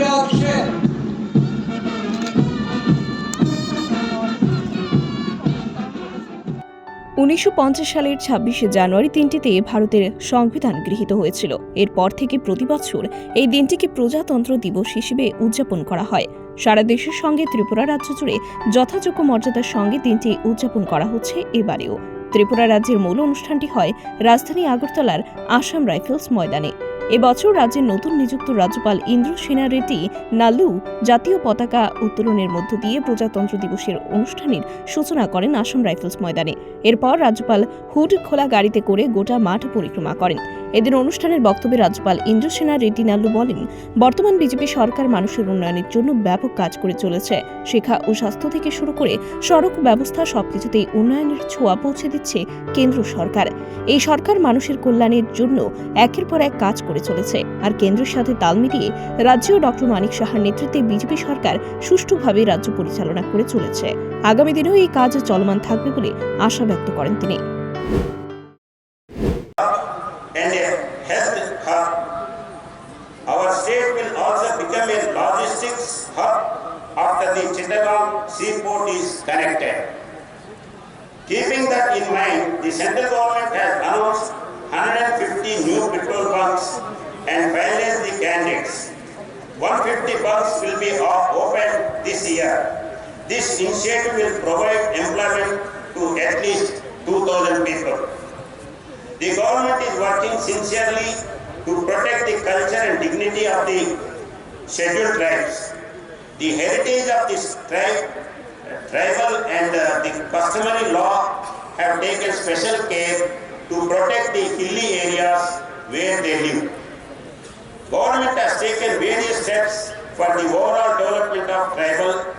শিবরাজ সেন উনিশশো সালের ছাব্বিশে জানুয়ারি দিনটিতে ভারতের সংবিধান গৃহীত হয়েছিল। এরপর থেকে প্রতি বছর এই দিনটিকে প্রজাতন্ত্র দিবস হিসেবে উদযাপন করা হয়। সারা দেশের সঙ্গে ত্রিপুরা রাজ্য জুড়ে যথাযোগ্য মর্যাদার সঙ্গে দিনটি উদযাপন করা হচ্ছে এবারেও। ত্রিপুরা রাজ্যের মূল অনুষ্ঠানটি হয় রাজধানী আগরতলার আসাম রাইফেলস ময়দানে। এবছর রাজ্যের নতুন নিযুক্ত রাজ্যপাল ইন্দ্র সেনা রেড্ডি নালু জাতীয় পতাকা উত্তোলনের মধ্য দিয়ে প্রজাতন্ত্র দিবসের অনুষ্ঠানের সূচনা করেন আসাম রাইফেলস ময়দানে। এরপর রাজ্যপাল হুড খোলা গাড়িতে করে গোটা মাঠ পরিক্রমা করেন। এদিন অনুষ্ঠানের বক্তব্যে রাজ্যপাল ইন্দ্রসেনা রেড্ডি নাল্লু বলেন, বর্তমান বিজেপি সরকার মানুষের উন্নয়নের জন্য ব্যাপক কাজ করে চলেছে। শিক্ষা ও স্বাস্থ্য থেকে শুরু করে সড়ক ব্যবস্থা সবকিছুতেই উন্নয়নের ছোঁয়া পৌঁছে দিচ্ছে কেন্দ্র সরকার। এই সরকার মানুষের কল্যাণের জন্য একের পর এক কাজ করে চলেছে। আর কেন্দ্রের সাথে তাল মিলিয়ে রাজ্যেও ডক্টর মানিক সাহার নেতৃত্বে বিজেপি সরকার সুষ্ঠুভাবে রাজ্য পরিচালনা করে চলেছে। আগামী দিনেও এই কাজ চলমান থাকবে বলে আশা ব্যক্ত করেন তিনি। And a health hub. Our state will also become a logistics hub after the Chittagong seaport is connected. Keeping that in mind, the central government has announced 150 new petrol bunks and finalized the candidates. 150 bunks will be opened this year. This initiative will provide employment to at least 2,000 people. The government is working sincerely to protect the culture and dignity of the scheduled tribes. The heritage of this tribe, tribal and uh, the customary law have taken special care to protect the hilly areas where they live. Government has taken various steps for the overall development of tribal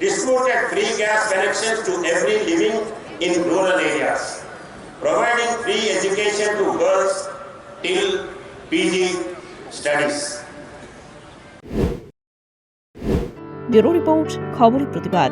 distributed free gas connections to every living in rural areas, providing free education to girls till PG studies. Bureau report খবরের প্রতিবাদ